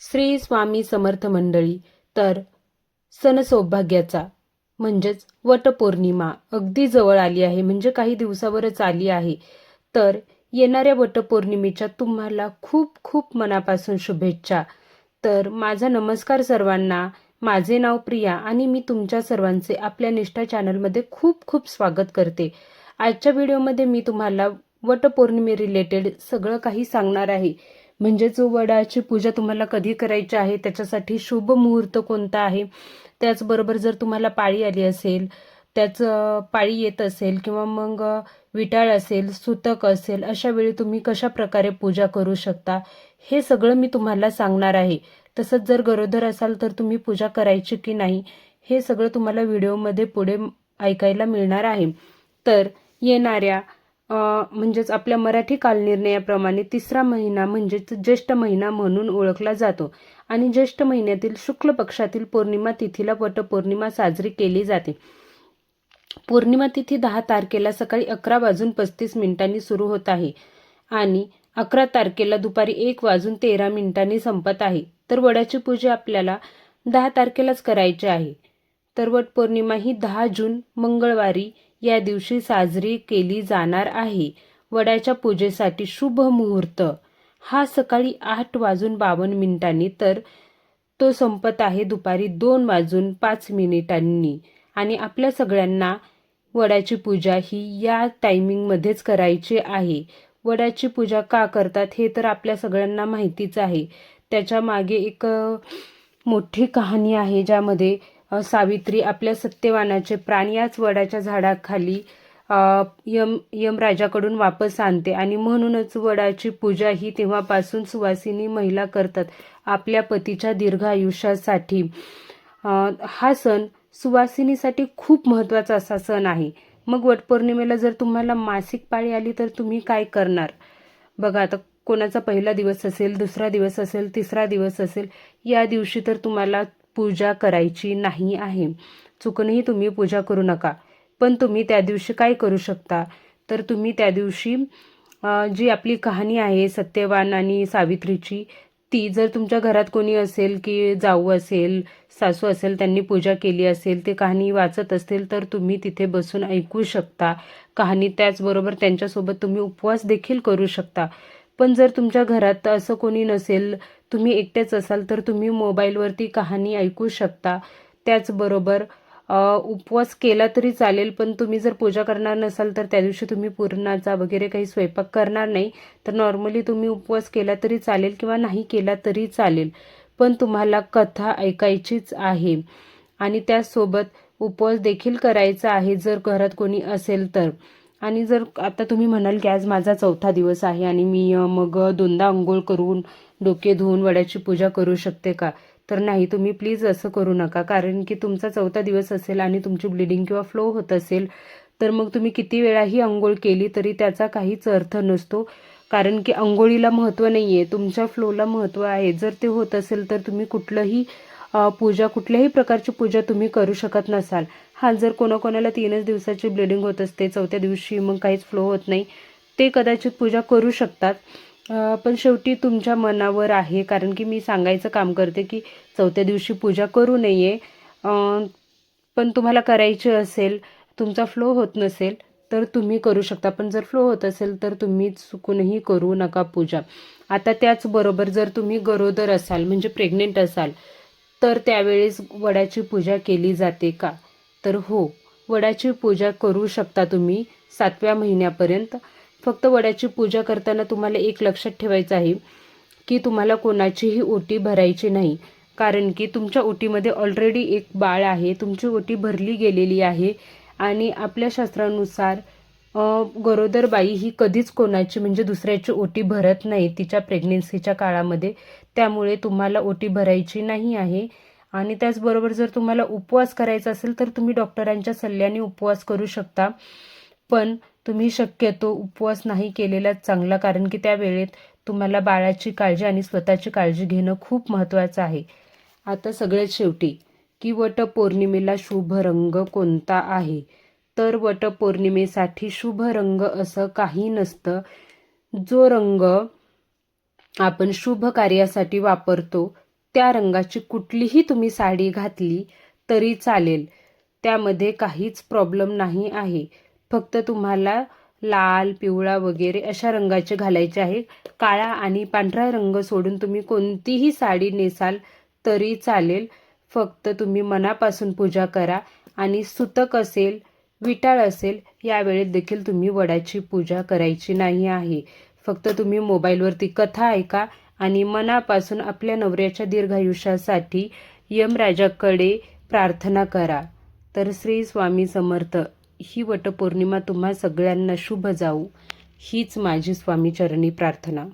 श्री स्वामी समर्थ मंडळी तर सण सौभाग्याचा म्हणजेच वटपौर्णिमा अगदी जवळ आली आहे म्हणजे काही दिवसावरच आली आहे. तर येणाऱ्या वटपौर्णिमेच्या तुम्हाला खूप खूप मनापासून शुभेच्छा. तर माझा नमस्कार सर्वांना. माझे नाव प्रिया आणि मी तुमच्या सर्वांचे आपल्या निष्ठा चॅनलमध्ये खूप खूप स्वागत करते. आजच्या व्हिडिओमध्ये मी तुम्हाला वटपौर्णिमे रिलेटेड सगळं काही सांगणार आहे. म्हणजे जो वडाची पूजा तुम्हाला कधी करायची आहे त्याच्यासाठी शुभ मुहूर्त कोणता आहे त्याचबरोबर जर तुम्हाला पाळी आली असेल त्याचं पाळी येत असेल किंवा मग विटाळ असेल सुतक असेल अशा वेळी तुम्ही कशा प्रकारे पूजा करू शकता हे सगळं मी तुम्हाला सांगणार आहे. तसंच जर गरोदर असाल तर तुम्ही पूजा करायची की नाही हे सगळं तुम्हाला व्हिडिओमध्ये पुढे ऐकायला मिळणार आहे. तर येणाऱ्या म्हणजेच आपल्या मराठी कालनिर्णयाप्रमाणे तिसरा महिना म्हणजेच ज्येष्ठ महिना म्हणून ओळखला जातो. आणि ज्येष्ठ महिन्यातील शुक्ल पक्षातील पौर्णिमा तिथीला वटपौर्णिमा साजरी केली जाते. पौर्णिमा तिथी दहा तारखेला सकाळी अकरा वाजून पस्तीस मिनिटांनी सुरू होत आहे. आणि अकरा तारखेला दुपारी एक वाजून तेरा मिनिटांनी संपत आहे. तर वडाची पूजा आपल्याला दहा तारखेलाच करायची आहे. तर वटपौर्णिमा ही दहा जून मंगळवारी या दिवशी साजरी केली जाणार आहे. वड्याच्या पूजेसाठी शुभ मुहूर्त. हा सकाळी आठ वाजून बावन्न मिनिटांनी तर तो संपत आहे दुपारी दोन वाजून पाच मिनिटांनी. आणि आपल्या सगळ्यांना वड्याची पूजा ही या टायमिंगमध्येच करायची आहे. वड्याची पूजा का करतात हे तर आपल्या सगळ्यांना माहितीच आहे. त्याच्यामागे एक मोठी कहाणी आहे ज्यामध्ये सावित्री आपल्या सत्यवानाचे प्राण याच वडाच्या झाडाखाली यम यमराजाकडून वापस आणते आणि म्हणूनच वडाची पूजा ही तेव्हापासून सुवासिनी महिला करतात आपल्या पतीच्या दीर्घ आयुष्यासाठी. हा सण सुवासिनीसाठी खूप महत्त्वाचा असा सण आहे. मग वटपौर्णिमेला जर तुम्हाला मासिक पाळी आली तर तुम्ही काय करणार? बघा आता कोणाचा पहिला दिवस असेल दुसरा दिवस असेल तिसरा दिवस असेल या दिवशी तर तुम्हाला पूजा करायची नाही आहे. चुकूनही तुम्ही पूजा करू नका. पण तुम्ही त्या दिवशी काय करू शकता? तर तुम्ही त्या दिवशी जी आपली कहाणी आहे सत्यवान आणि सावित्रीची ती जर तुमच्या घरात कोणी असेल की जाऊ असेल सासू असेल त्यांनी पूजा केली असेल ते कहाणी वाचत असतील तर तुम्ही तिथे बसून ऐकू शकता. कहाणी त्याचबरोबर त्यांच्यासोबत तुम्ही उपवास देखील करू शकता. पण जर तुमच्या घरात असं कोणी नसेल तुम्ही एकटेच असाल तर तुम्ही मोबाईलवरती कहाणी ऐकू शकता. त्याचबरोबर उपवास केला तरी चालेल पण तुम्ही जर पूजा करणार नसाल तर त्या दिवशी तुम्ही पुरणाचा वगैरे काही स्वयंपाक करणार नाही. तर नॉर्मली तुम्ही उपवास केला तरी चालेल किंवा नाही केला तरी चालेल. पण तुम्हाला कथा ऐकायचीच आहे. आणि त्याचसोबत उपवास देखील करायचा आहे जर घरात कोणी असेल तर. आणि जर आता तुम्ही म्हणाल की आज माझा चौथा दिवस आहे आणि मी मग दोनदा अंघोळ करून डोके धुवून वड्याची पूजा करू शकते का? तर नाही तुम्ही प्लीज असं करू नका. कारण की तुमचा चौथा दिवस असेल आणि तुमची ब्लिडिंग किंवा फ्लो होत असेल तर मग तुम्ही किती वेळाही अंघोळ केली तरी त्याचा काहीच अर्थ नसतो. कारण की अंघोळीला महत्त्व नाही आहे तुमच्या फ्लोला महत्त्व आहे. जर ते होत असेल तर तुम्ही कुठलंही पूजा कुठल्याही प्रकारची पूजा तुम्ही करू शकत नसाल. हा जर कोणाकोणाला तीनच दिवसाची ब्लिडिंग होत असते चौथ्या दिवशी मग काहीच फ्लो होत नाही ते कदाचित पूजा करू शकतात. पण शेवटी तुमच्या मनावर आहे कारण की मी सांगायचं काम करते की चौथ्या दिवशी पूजा करू नये. पण तुम्हाला करायची असेल तुमचा फ्लो होत नसेल तर तुम्ही करू शकता. पण जर फ्लो होत असेल तर तुम्ही चुकूनही करू नका पूजा. आता त्याचबरोबर जर तुम्ही गरोदर असाल म्हणजे प्रेग्नेंट असाल तर त्यावेळेस वडाची पूजा केली जाते का? तर हो वडाची पूजा करू शकता तुम्ही सातव्या महिन्यापर्यंत. फक्त वडाची पूजा करताना तुम्हाला एक लक्षात ठेवायचं आहे की तुम्हाला कोणाचीही ओटी भरायची नाही. कारण की तुमच्या ओटीमध्ये ऑलरेडी एक बाळ आहे तुमची ओटी भरली गेलेली आहे आणि आपल्या शास्त्रानुसार गरोदर बाई ही कधीच कोणाची म्हणजे दुसऱ्याची ओटी भरत नाही तिच्या प्रेग्नेन्सीच्या काळामध्ये. त्यामुळे तुम्हाला ओटी भरायची नाही आहे. आणि त्याचबरोबर जर तुम्हाला उपवास करायचा असेल तर तुम्ही डॉक्टरांच्या सल्ल्याने उपवास करू शकता. पण तुम्ही शक्यतो उपवास नाही केलेला चांगला कारण की त्या वेळेत तुम्हाला बाळाची काळजी आणि स्वतःची काळजी घेणं खूप महत्त्वाचं आहे. आता सगळ्यात शेवटी की वटपौर्णिमेला शुभ रंग कोणता आहे? तर वटपौर्णिमेसाठी शुभ रंग असं काही नसतं. जो रंग आपण शुभ कार्यासाठी वापरतो त्या रंगाची कुठलीही तुम्ही साडी घातली तरी चालेल. त्यामध्ये काहीच प्रॉब्लेम नाही आहे. फक्त तुम्हाला लाल पिवळा वगैरे अशा रंगाचे घालायचे आहे. काळा आणि पांढरा रंग सोडून तुम्ही कोणतीही साडी नेसाल तरी चालेल. फक्त तुम्ही मनापासून पूजा करा. आणि सुतक असेल विटाळ असेल यावेळेत देखील तुम्ही वडाची पूजा करायची नाही आहे. फक्त तुम्ही मोबाईलवरती कथा ऐका आणि मनापासून आपल्या नवऱ्याच्या दीर्घायुष्यासाठी यमराजाकडे प्रार्थना करा. तर श्री स्वामी समर्थ ही वटपौर्णिमा तुम्हा सगळ्यांना शुभ जाऊ. हीच माझी स्वामीचरणी प्रार्थना.